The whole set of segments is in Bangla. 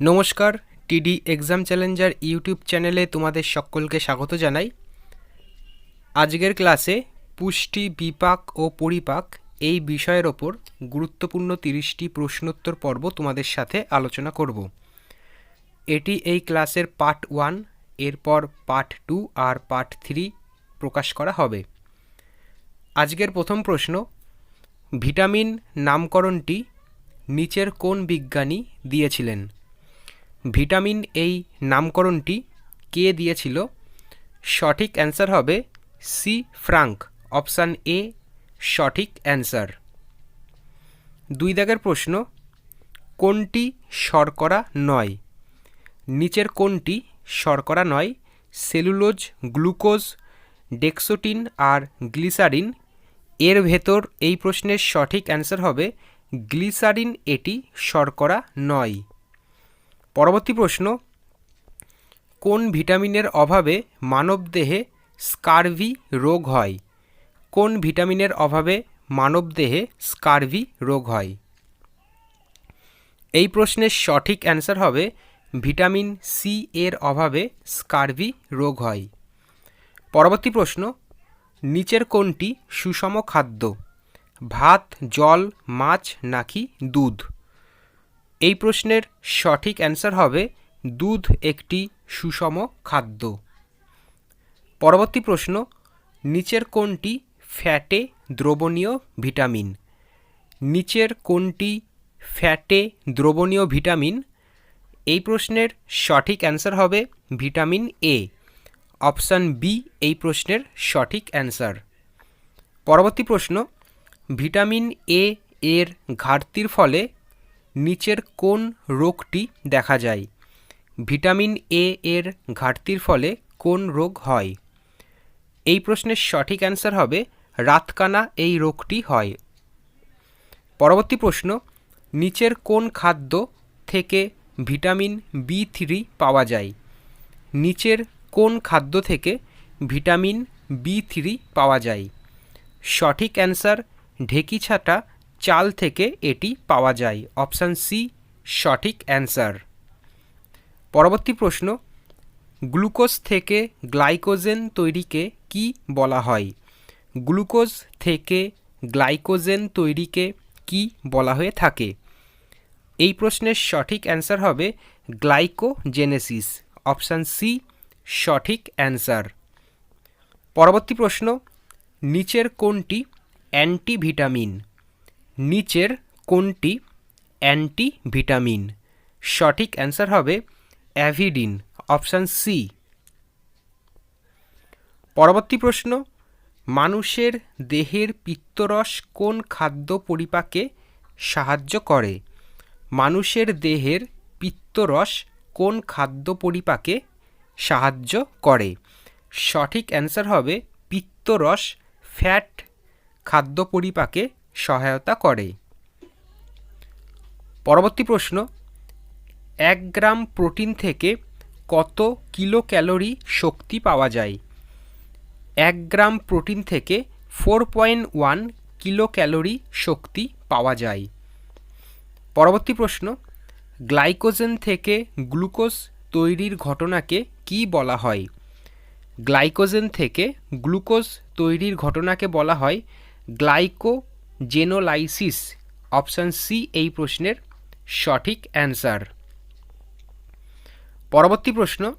নমস্কার টিডি এক্সাম চ্যালেঞ্জার ইউটিউব চ্যানেলে তোমাদের সকলকে স্বাগত জানাই। আজকের ক্লাসে পুষ্টি, বিপাক ও পরিপাক এই বিষয়ের ওপর গুরুত্বপূর্ণ তিরিশটি প্রশ্নোত্তর পর্ব তোমাদের সাথে আলোচনা করব। এটি এই ক্লাসের পার্ট ওয়ান এরপর পার্ট টু আর পার্ট থ্রি প্রকাশ করা হবে। আজকের প্রথম প্রশ্ন, ভিটামিন নামকরণটি নিচের কোন বিজ্ঞানী দিয়েছিলেন? ভিটামিন এই নামকরণটি কে দিয়েছিল? সঠিক অ্যান্সার হবে সি ফ্রাঙ্ক। অপশান এ সঠিক অ্যান্সার। দুই দাগের প্রশ্ন, কোনটি শর্করা নয়? নিচের কোনটি শর্করা নয়? সেলুলোজ, গ্লুকোজ, ডেক্সোটিন আর গ্লিসারিন। এর ভেতর এই প্রশ্নের সঠিক অ্যান্সার হবে, গ্লিসারিন এটি শর্করা নয়। পরবর্তী প্রশ্ন, কোন ভিটামিনের অভাবে মানবদেহে স্কারভি রোগ হয়? কোন ভিটামিনের অভাবে মানবদেহে স্কারভি রোগ হয়? এই প্রশ্নের সঠিক অ্যান্সার হবে ভিটামিন সি এর অভাবে স্কারভি রোগ হয়। পরবর্তী প্রশ্ন, নিচের কোনটি সুষম খাদ্য? ভাত, জল, মাছ নাকি দুধ? এই প্রশ্নের সঠিক অ্যান্সার হবে দুধ একটি সুষম খাদ্য। পরবর্তী প্রশ্ন, নিচের কোনটি ফ্যাটে দ্রবণীয় ভিটামিন? নিচের কোনটি ফ্যাটে দ্রবণীয় ভিটামিন? এই প্রশ্নের সঠিক অ্যান্সার হবে ভিটামিন এ। অপশান বি এই প্রশ্নের সঠিক অ্যান্সার। পরবর্তী প্রশ্ন, ভিটামিন এ এর ঘাটতির ফলে নিচের কোন রোগটি দেখা যায়? ভিটামিন এ এর ঘাটতির ফলে কোন রোগ হয়? এই প্রশ্নের সঠিক অ্যান্সার হবে, রাতকানা এই রোগটি হয়। পরবর্তী প্রশ্ন, নিচের কোন খাদ্য থেকে ভিটামিন বি থ্রি পাওয়া যায়? নিচের কোন খাদ্য থেকে ভিটামিন বি থ্রি পাওয়া যায়? সঠিক অ্যান্সার ঢেকি ছাটা চাল থেকে এটি পাওয়া যায়। অপশান সি, সঠিক অ্যান্সার। পরবর্তী প্রশ্ন, গ্লুকোজ থেকে গ্লাইকোজেন তৈরিকে কি বলা হয়? গ্লুকোজ থেকে গ্লাইকোজেন তৈরিকে কি বলা হয়ে থাকে? এই প্রশ্নের সঠিক অ্যান্সার হবে গ্লাইকোজেনেসিস। অপশান সি, সঠিক অ্যান্সার। পরবর্তী প্রশ্ন, নিচের কোনটি অ্যান্টিভিটামিন? নিচের কোনটি অ্যান্টিভিটামিন? সঠিক অ্যান্সার হবে অ্যাভিডিন, অপশান সি। পরবর্তী প্রশ্ন, মানুষের দেহের পিত্তরস কোন খাদ্য পরিপাকে সাহায্য করে? মানুষের দেহের পিত্তরস কোন খাদ্য পরিপাকে সাহায্য করে? সঠিক অ্যান্সার হবে পিত্তরস ফ্যাট খাদ্য পরিপাকে সহায়তা করে। পরবর্তী প্রশ্ন, এক গ্রাম প্রোটিন থেকে কত কিলো ক্যালোরি শক্তি পাওয়া যায়? এক গ্রাম প্রোটিন থেকে four point one kilo calorie শক্তি পাওয়া যায়। পরবর্তী প্রশ্ন, গ্লাইকোজেন থেকে গ্লুকোজ তৈরির ঘটনাকে কি বলা হয়? গ্লাইকোজেন থেকে গ্লুকোজ তৈরির ঘটনাকে বলা হয় গ্লাইকোজেনোলাইসিস অপশান সি এই প্রশ্নের সঠিক অ্যান্সার পরবর্তী প্রশ্ন,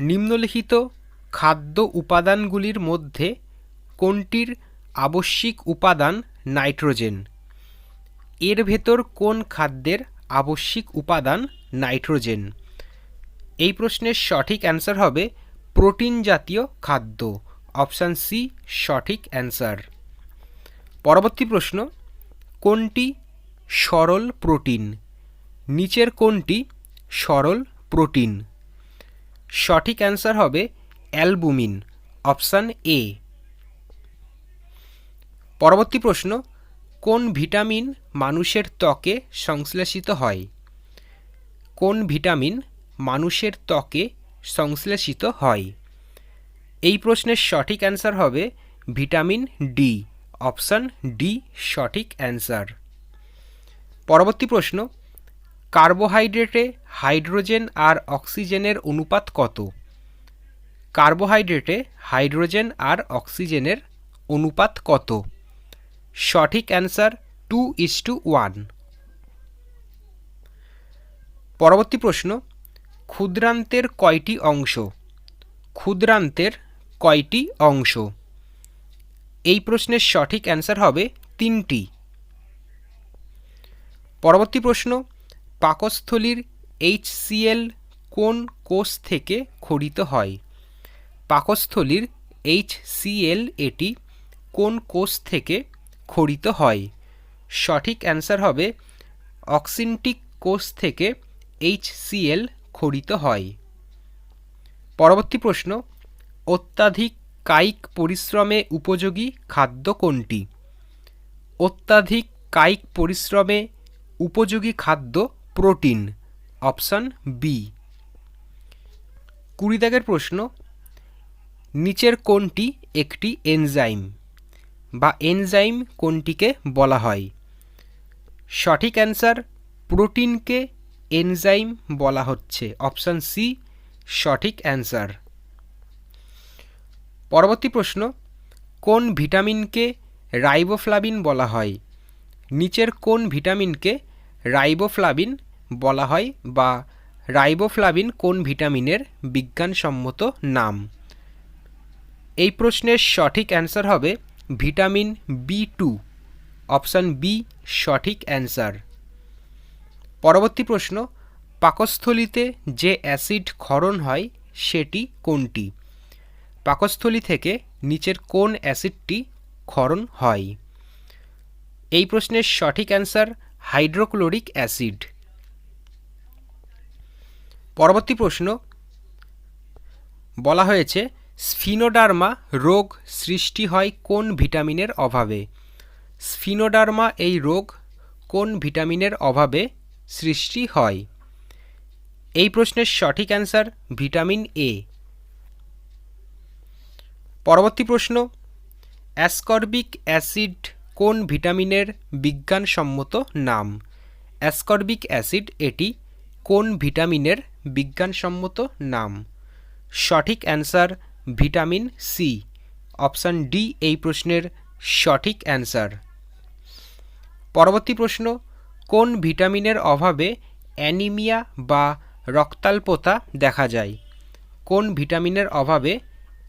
নিম্নলিখিত খাদ্য উপাদানগুলির মধ্যে কোনটির আবশ্যিক উপাদান নাইট্রোজেন? এর ভেতর কোন খাদ্যের আবশ্যিক উপাদান নাইট্রোজেন? এই প্রশ্নের সঠিক অ্যান্সার হবে প্রোটিন জাতীয় খাদ্য অপশান সি সঠিক অ্যান্সার পরবর্তী প্রশ্ন, কোনটি সরল প্রোটিন? নিচের কোনটি সরল প্রোটিন? সঠিক অ্যান্সার হবে অ্যালবুমিন, অপশান এ। পরবর্তী প্রশ্ন, কোন ভিটামিন মানুষের ত্বকে সংশ্লেষিত হয়? কোন ভিটামিন মানুষের ত্বকে সংশ্লেষিত হয়? এই প্রশ্নের সঠিক অ্যান্সার হবে ভিটামিন ডি। অপশান ডি, সঠিক অ্যান্সার। পরবর্তী প্রশ্ন, কার্বোহাইড্রেটে হাইড্রোজেন আর অক্সিজেনের অনুপাত কত? কার্বোহাইড্রেটে হাইড্রোজেন আর অক্সিজেনের অনুপাত কত? সঠিক answer two is to one. পরবর্তী প্রশ্ন, ক্ষুদ্রান্তের কয়টি অংশ? ক্ষুদ্রান্তের কয়টি অংশ? এই প্রশ্নের সঠিক অ্যান্সার হবে তিনটি। পরবর্তী প্রশ্ন, পাকস্থলীর এইচসিএল কোন কোষ থেকে খরিত হয়? পাকস্থলীর এইচসিএল এটি কোন কোষ থেকে খরিত হয়? সঠিক অ্যান্সার হবে, অক্সিনটিক কোষ থেকে এইচসিএল খরিত হয়। পরবর্তী প্রশ্ন, অত্যাধিক কায়িক পরিশ্রমে উপযোগী খাদ্য কোনটি? অত্যাধিক কায়িক পরিশ্রমে উপযোগী খাদ্য প্রোটিন, অপশান বি কুড়ি দাগের প্রশ্ন, নিচের কোনটি একটি এনজাইম বা এনজাইম কোনটিকে বলা হয়? সঠিক অ্যান্সার, প্রোটিনকে এনজাইম বলা হচ্ছে, অপশান সি সঠিক অ্যান্সার। পরবর্তী প্রশ্ন, কোন ভিটামিনকে রাইবোফ্লাভিন বলা হয়? নিচের কোন ভিটামিনকে রাইবোফ্লাভিন বলা হয় বা রাইবোফ্লাভিন কোন ভিটামিনের বিজ্ঞানসম্মত নাম? এই প্রশ্নের সঠিক অ্যান্সার হবে vitamin B two. Option B, সঠিক অ্যান্সার। পরবর্তী প্রশ্ন, পাকস্থলিতে যে অ্যাসিড ক্ষরণ হয়, সেটি কোনটি? পাকস্থলী থেকে নিচের কোন অ্যাসিডটি ক্ষরণ হয়? এই প্রশ্নের সঠিক অ্যান্সার হাইড্রোক্লোরিক অ্যাসিড। পরবর্তী প্রশ্ন। বলা হয়েছে, স্ফিনোডার্মা রোগ সৃষ্টি হয় কোন ভিটামিনের অভাবে? স্ফিনোডার্মা এই রোগ কোন ভিটামিনের অভাবে সৃষ্টি হয়? এই প্রশ্নের সঠিক অ্যান্সার ভিটামিন এ। পরবর্তী প্রশ্ন, অ্যাসকর্বিক অ্যাসিড কোন ভিটামিনের বিজ্ঞানসম্মত নাম? অ্যাসকর্বিক অ্যাসিড এটি কোন ভিটামিনের বিজ্ঞানসম্মত নাম? সঠিক answer vitamin C. Option D এই প্রশ্নের সঠিক অ্যান্সার। পরবর্তী প্রশ্ন, কোন ভিটামিনের অভাবে অ্যানিমিয়া বা রক্তাল্পতা দেখা যায়? কোন ভিটামিনের অভাবে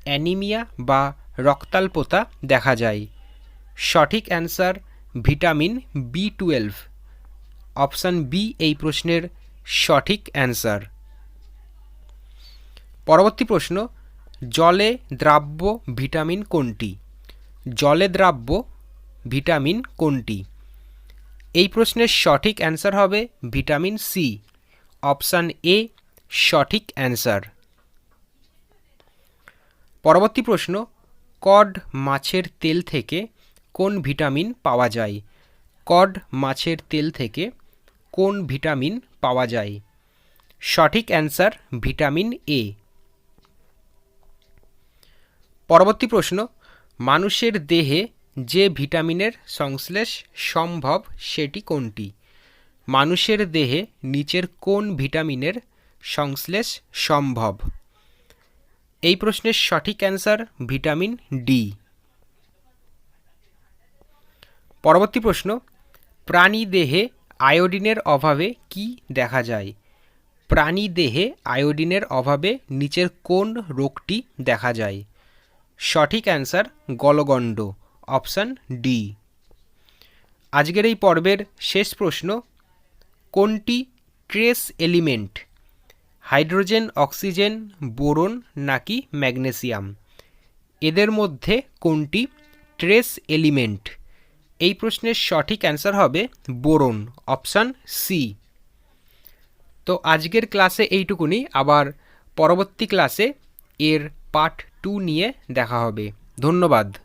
অ্যানিমিয়া বা রক্তাল্পতা দেখা যায়। সঠিক answer vitamin B twelve. Option B এই প্রশ্নের সঠিক অ্যান্সার। পরবর্তী প্রশ্ন, জলে দ্রাব্য ভিটামিন কোনটি? জলে দ্রাব্য ভিটামিন কোনটি? এই প্রশ্নের সঠিক অ্যান্সার হবে ভিটামিন সি। অপশান এ সঠিক অ্যান্সার। পরবর্তী প্রশ্ন, কড মাছের তেল থেকে কোন ভিটামিন পাওয়া যায়? কড মাছের তেল থেকে কোন ভিটামিন পাওয়া যায়? সঠিক অ্যান্সার ভিটামিন এ। পরবর্তী প্রশ্ন, মানুষের দেহে যে ভিটামিনের সংশ্লেষ সম্ভব সেটি কোনটি? মানুষের দেহে নিচের কোন ভিটামিনের সংশ্লেষ সম্ভব? এই প্রশ্নের সঠিক অ্যান্সার ভিটামিন ডি। পরবর্তী প্রশ্ন, প্রাণী দেহে আয়োডিনের অভাবে কি দেখা যায়? প্রাণী দেহে আয়োডিনের অভাবে নিচের কোন রোগটি দেখা যায়? সঠিক অ্যান্সার গলগণ্ড, অপশান ডি। আজকের এই পর্বের শেষ প্রশ্ন, কোনটি trace element? Hydrogen, oxygen, boron নাকি ম্যাগনেসিয়াম? এদের মধ্যে কোনটি ট্রেস এলিমেন্ট? এই প্রশ্নের সঠিক অ্যান্সার হবে বোরন, অপশান সি। তো আজকের ক্লাসে এইটুকুনি, আবার পরবর্তী ক্লাসে এর পার্ট টু নিয়ে দেখা হবে। ধন্যবাদ।